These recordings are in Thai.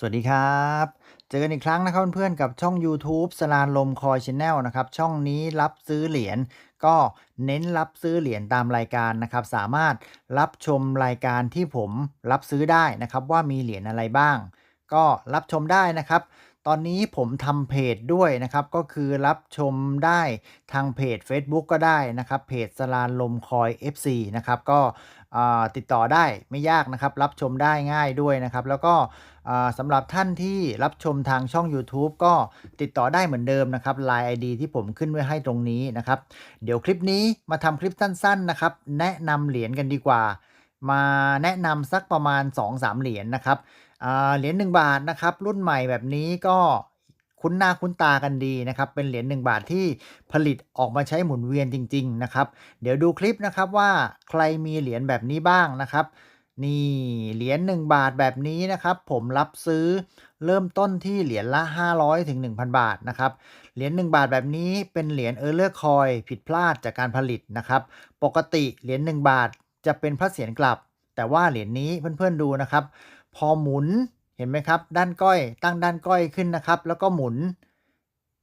สวัสดีครับ เจอกันอีกครั้งนะครับเพื่อนๆกับช่อง YouTube สลานลมคอยชแนลนะครับ ช่องนี้รับซื้อเหรียญก็เน้นรับซื้อเหรียญตามรายการนะครับ สามารถรับชมรายการที่ผมรับซื้อได้นะครับ ว่ามีเหรียญอะไรบ้าง ก็รับชมได้นะครับ ตอนนี้ผมทำเพจด้วยนะครับ ก็คือรับชมได้ทางเพจ Facebook ก็ได้นะครับ เพจสลานลมคอย FC นะครับ ก็ติดต่อได้ไม่ยากนะครับ รับชมได้ง่ายด้วยนะครับ แล้วก็ สำหรับท่านที่รับชมทางช่อง YouTube ก็ติดต่อได้เหมือนเดิมนะครับ Line ID ที่ผมขึ้นไว้ให้ตรงนี้นะครับ เดี๋ยวคลิปนี้มาทำคลิปสั้น ๆ นะครับ แนะนำเหรียญกันดีกว่า มาแนะนำสักประมาณ 2-3 เหรียญนะครับเหรียญ1บาทนะครับ รุ่นใหม่แบบนี้ก็คุ้นหน้าคุ้นตากันดีนะครับ เป็นเหรียญ1บาทที่ผลิตออกมาใช้หมุนเวียนจริง ๆ นะครับ เดี๋ยวดูคลิปนะครับว่าใครมีเหรียญแบบนี้บ้างนะครับ นี่เหรียญ1บาทแบบนี้นะครับ ผมรับซื้อเริ่มต้นที่เหรียญละ 500ถึง1,000 บาทนะครับเหรียญ1บาทแบบนี้เป็นเหรียญเออร์เลอร์คอยผิดพลาดจากการผลิตนะครับ ปกติเหรียญ1บาทจะเป็นพระเศียรกลับ แต่ว่าเหรียญนี้เพื่อนๆดูนะครับ พอหมุนเห็นไหมครับ ด้านก้อยตั้งด้านก้อยขึ้นนะครับ แล้วก็หมุน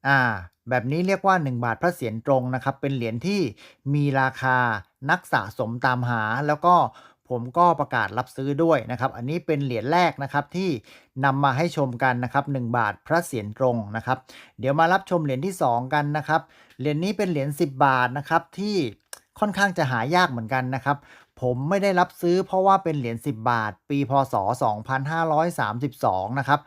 อ่าแบบนี้เรียกว่า 1 บาทพระเศียรตรงนะครับ เป็นเหรียญที่มีราคานักสะสมตามหา แล้วก็ ผมก็ประกาศรับซื้อด้วยนะครับ อันนี้เป็นเหรียญแรกนะครับที่นำมาให้ชมกันนะครับ 1 บาทพระเศียรตรงนะครับ เดี๋ยวมารับชมเหรียญที่ 2 กันนะครับ เหรียญนี้เป็นเหรียญ10 บาทนะครับที่ค่อนข้างจะหายากเหมือนกันนะครับ ผมไม่ได้รับซื้อเพราะว่าเป็นเหรียญ10 บาท ปีพศ 2532 นะครับ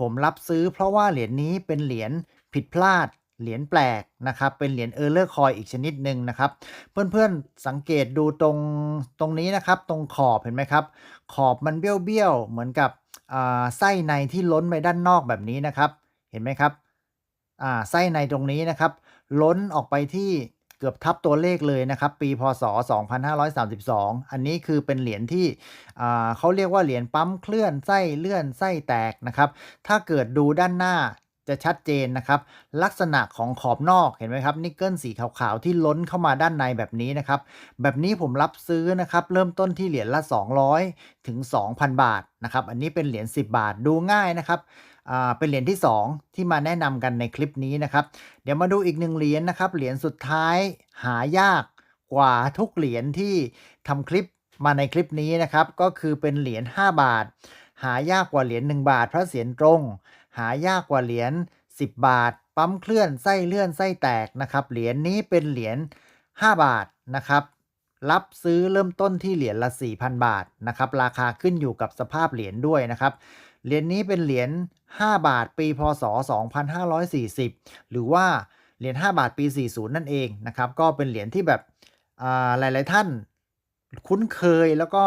ผมรับซื้อเพราะว่าเหรียญนี้เป็นเหรียญผิดพลาด เหรียญแปลกนะครับ เป็นเหรียญเออร์เลอร์คอยอีกชนิดหนึ่งนะครับ เพื่อนๆสังเกตดูตรงตรงนี้นะครับ ตรงขอบเห็นไหมครับ ขอบมันเบี้ยวๆเหมือนกับไส้ในที่ล้นไปด้านนอกแบบนี้นะครับ เห็นไหมครับไส้ในตรงนี้นะครับ ล้นออกไปที่เกือบทับตัวเลขเลยนะครับ ปีพศ 2532 อันนี้คือเป็นเหรียญที่เขาเรียกว่าเหรียญปั๊มเคลื่อนไส้เลื่อนไส้แตกนะครับ ถ้าเกิดดูด้านหน้า จะชัดเจนนะครับ ลักษณะของขอบนอกเห็นไหมครับนิกเกิลสีขาวๆ ที่ล้นเข้ามาด้านในแบบนี้นะครับ แบบนี้ผมรับซื้อนะครับ เริ่มต้นที่เหรียญละ 200 ถึง 2,000 บาทนะครับ อันนี้เป็นเหรียญ10 บาทดูง่ายนะครับอ่าเป็นเหรียญที่ 2 ที่มาแนะนำกันในคลิปนี้นะครับ เดี๋ยวมาดูอีกหนึ่งเหรียญนะครับ เหรียญสุดท้ายหายากกว่าทุกเหรียญที่ทำคลิปมาในคลิปนี้นะครับ ก็คือเป็นเหรียญ5บาท หายากกว่าเหรียญ1บาท พระเศียรตรง หายากกว่าเหรียญ10 บาท ปั๊มเคลื่อนไส้เลื่อนไส้แตกนะครับ เหรียญนี้เป็นเหรียญ5บาทนะครับ รับซื้อเริ่มต้นที่เหรียญละ 4,000 บาทนะครับ ราคาขึ้นอยู่กับสภาพเหรียญด้วยนะครับ เหรียญนี้เป็นเหรียญ5บาทปีพศ 2540 หรือว่าเหรียญ5บาทปี 40 นั่นเองนะครับ ก็เป็นเหรียญที่แบบหลาย ๆ ท่านคุ้นเคยแล้วก็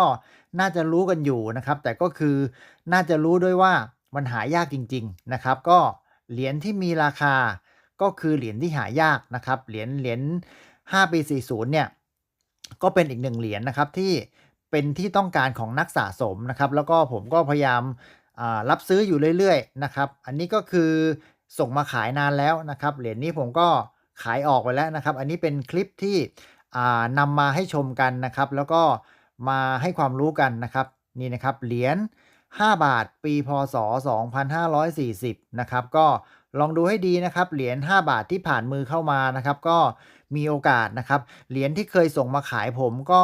น่าจะรู้กันอยู่นะครับ แต่ก็คือน่าจะรู้ด้วยว่า มันหายากจริง ๆนะครับ ก็เหรียญที่มีราคาก็คือเหรียญที่หายากนะครับเหรียญเหรียญ5ปี40เนี่ยก็เป็นอีกหนึ่งเหรียญนะครับที่เป็นที่ต้องการของนักสะสมนะครับ แล้วก็ผมก็พยายามรับซื้ออยู่เรื่อยๆนะครับ อันนี้ก็คือส่งมาขายนานแล้วนะครับ เหรียญนี้ผมก็ขายออกไปแล้วนะครับ อันนี้เป็นคลิปที่อ่านำมาให้ชมกันนะครับ แล้วก็มาให้ความรู้กันนะครับ นี่นะครับเหรียญ 5 บาท ปีพศ 2540 นะครับ ก็ลองดูให้ดีนะครับ เหรียญ 5 บาทที่ผ่านมือเข้ามานะครับ ก็มีโอกาสนะครับ เหรียญที่เคยส่งมาขายผมก็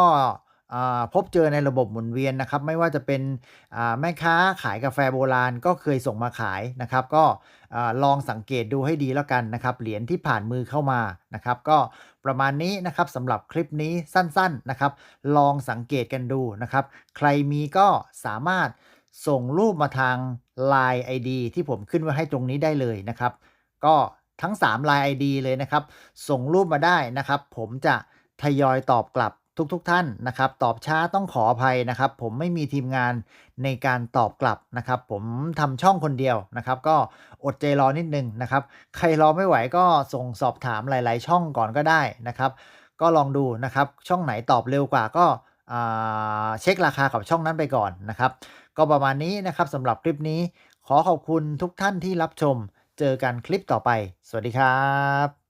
พบเจอในระบบหมุนเวียนนะครับ ไม่ว่าจะเป็นแม่ค้าขายกาแฟโบราณก็เคยส่งมาขายนะครับ ก็ลองสังเกตดูให้ดีแล้วกันนะครับ เหรียญที่ผ่านมือเข้ามานะครับ ก็ประมาณนี้นะครับสำหรับคลิปนี้สั้นๆนะครับ ลองสังเกตกันดูนะครับ ใครมีก็สามารถ ส่งรูปมาทาง Line ID ที่ผมขึ้นไว้ให้ตรงนี้ได้เลยนะครับ ก็ทั้ง 3 Line ID เลยนะครับ ส่งรูปมาได้นะครับ ผมจะทยอยตอบกลับทุกๆทท่านนะครับ ตอบช้าต้องขออภัยนะครับ ผมไม่มีทีมงานในการตอบกลับนะครับ ผมทำช่องคนเดียวนะครับ ก็อดใจรอนิดนึงนะครับ ใครรอไม่ไหวก็ส่งสอบถามหลาย ๆ ช่องก่อนก็ได้นะครับ ก็ลองดูนะครับ ช่องไหนตอบเร็วกว่าก็เช็คราคากับช่องนั้นไปก่อนนะครับ ก็ประมาณนี้นะครับสำหรับคลิปนี้ ขอขอบคุณทุกท่านที่รับชม เจอกันคลิปต่อไป สวัสดีครับ